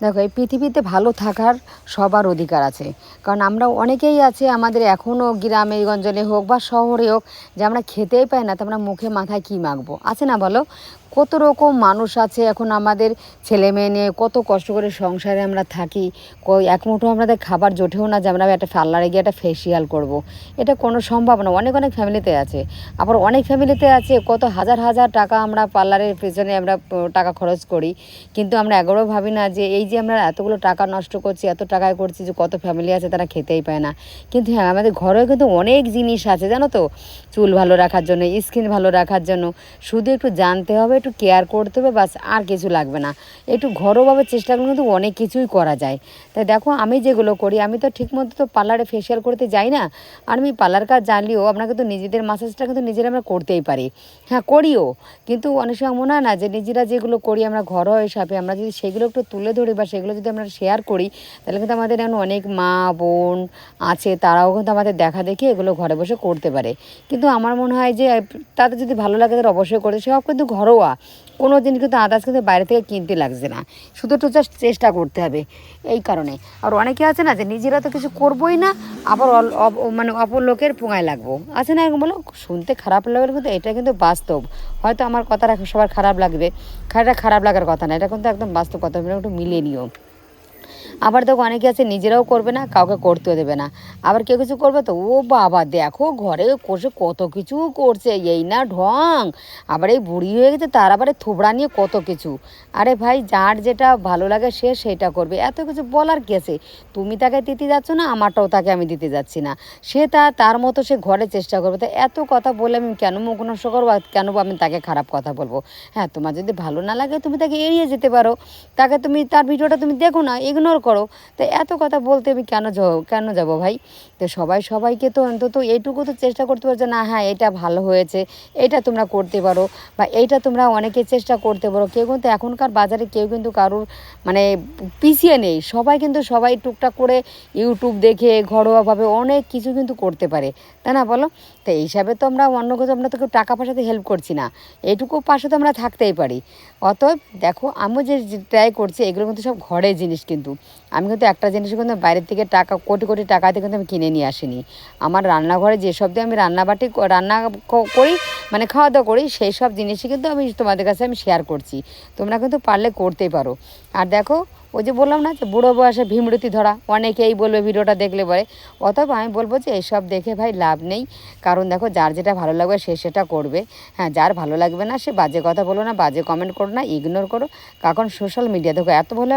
দেখো, এই পৃথিবীতে ভালো থাকার সবার অধিকার আছে। কারণ আমরা অনেকেই আছে, আমাদের এখনও গ্রামে, গঞ্জনে হোক বা শহরে হোক, যে আমরা খেতেই পাই না, তো আমরা মুখে মাথায় কী মাখবো? আছে না বলো? কত রকম মানুষ আছে এখন আমাদের ছেলে মেয়ে নিয়ে, কত কষ্ট করে সংসারে আমরা থাকি এক মুঠো আমাদের খাবার জোটেও না যে আমরা একটা পার্লারে গিয়ে একটা ফেসিয়াল করব। এটা কোনো সম্ভব না, অনেক অনেক ফ্যামিলিতে আছে। আবার অনেক ফ্যামিলিতে আছে, কত হাজার হাজার টাকা আমরা পার্লারের পেছনে আমরা টাকা খরচ করি। কিন্তু আমরা এগারো ভাবি না যে এই যে আমরা এতগুলো টাকা নষ্ট করছি, এত টাকায় করছি যে কত ফ্যামিলি আছে তারা খেতেই পায় না। কিন্তু হ্যাঁ আমাদের ঘরেও কিন্তু অনেক জিনিস আছে, জানো তো? চুল ভালো রাখার জন্য স্কিন ভালো রাখার জন্য। শুধু একটু জানতে হবে, একটু কেয়ার করতে হবে, বাস আর কিছু লাগবে না। একটু ঘরোয়াভাবে চেষ্টা করলে কিন্তু অনেক কিছুই করা যায়। তাই দেখো, আমি যেগুলো করি, আমি তো ঠিকমতো তো পার্লারে ফেসিয়াল করতে যাই না। আর আমি পার্লার কাজ জানলেও আপনাকে কিন্তু নিজেদের মাসাজটা কিন্তু নিজেরা আমরা করতেই পারি। হ্যাঁ করিও। কিন্তু অনেক সময় মনে হয় না যে নিজেরা যেগুলো করি আমরা ঘরোয়া হিসাবে, আমরা যদি সেগুলো একটু তুলে ধরি বা সেগুলো যদি আমরা শেয়ার করি, তাহলে কিন্তু আমাদের এখন অনেক মা, বোন আছে, তারাও কিন্তু আমাদের দেখা দেখি এগুলো ঘরে বসে করতে পারে। কিন্তু আমার মনে হয় যে, তাদের যদি ভালো লাগে তাদের অবশ্যই করতে। সব কিন্তু ঘরোয়া। কোনো দিন কিন্তু আদার্স কিন্তু বাইরে থেকে কিনতে লাগছে না। শুধু একটু জাস্ট চেষ্টা করতে হবে এই কারণে। আর অনেকে আছে না যে নিজেরা তো কিছু করবোই না, আবার মানে অপর লোকের পোঙায় লাগবো। আছে না এরকম বলো? শুনতে খারাপ লাগবে কিন্তু এটা কিন্তু বাস্তব। হয়তো আমার কথাটা সবার খারাপ লাগবে। এটা খারাপ লাগার কথা না, এটা কিন্তু একদম বাস্তব কথা একটু মিলিয়ে নিও আবার দেখো অনেকে আছে, নিজেরাও করবে না, কাউকে করতেও দেবে না। আবার কেউ কিছু করবে তো, ও বাবা, দেখো ঘরে কষে কত কিছু করছে, এই না ঢং। আবার এই বুড়ি হয়ে গেছে, তার আবার থোবড়া নিয়ে কত কিছু। আরে ভাই, যার যেটা ভালো লাগে, সে সেটা করবে। এত কিছু বলার কি আছে? তুমি তাকে দিতে যাচ্ছ না, আমারটাও তাকে আমি দিতে যাচ্ছি না। সে তা, তার মতো সে ঘরে চেষ্টা করবে। তো এত কথা বলে আমি কেন মুখ নষ্ট করব কেন আমি তাকে খারাপ কথা বলব? হ্যাঁ তোমার যদি ভালো না লাগে, তুমি তাকে এড়িয়ে যেতে পারো। তাকে তুমি, তার ভিডিওটা তুমি দেখো না ইগনোর করো। তো এত কথা বলতে আমি কেন কেন যাব ভাই? তো সবাই, সবাইকে তো অন্তত এইটুকু তো চেষ্টা করতে পারছ না হ্যাঁ এটা ভালো হয়েছে, এটা তোমরা করতে পারো বা এইটা তোমরা অনেকে চেষ্টা করতে পারো। কেউ কিন্তু এখনকার বাজারে কেউ কিন্তু কারোর মানে পিছিয়ে নেই। সবাই কিন্তু সবাই টুকটাক করে ইউটিউব দেখে, ঘরোয়াভাবে অনেক কিছু কিন্তু করতে পারে। তাই না বলো? তো এই হিসাবে তো আমরা অন্য কিছু আমরা তো কেউ টাকা পয়সাতে হেল্প করছি না। এইটুকু পাশে তো আমরা থাকতেই পারি। অতএব দেখো আমি যে ট্রাই করছি, এগুলো কিন্তু সব ঘরের জিনিস কিন্তু। আমি কিন্তু একটা জিনিস কিন্তু বাইরের থেকে টাকা, কোটি কোটি টাকা দিয়ে কিন্তু আমি কিনে নিয়ে আসিনি। আমার রান্নাঘরে যেসব দিয়ে আমি রান্নাবাটি রান্না করি মানে খাওয়া দাওয়া করি সেই সব জিনিসই কিন্তু আমি তোমাদের কাছে আমি শেয়ার করছি। তোমরা কিন্তু পারলে করতেই পারো। আর দেখো, ওই যে বললাম না যে বুড়ো বয়সে ভীমরতি ধরা, অনেকেই বলবে ভিডিওটা দেখলে পরে। অতএব আমি বলব যে এইসব দেখে ভাই লাভ নেই। কারণ দেখো, যার যেটা ভালো লাগবে সে সেটা করবে। হ্যাঁ যার ভালো লাগবে না সে বাজে কথা বলো না, বাজে কমেন্ট করো না ইগনোর করো। কারণ সোশ্যাল মিডিয়া দেখো, এত ভালো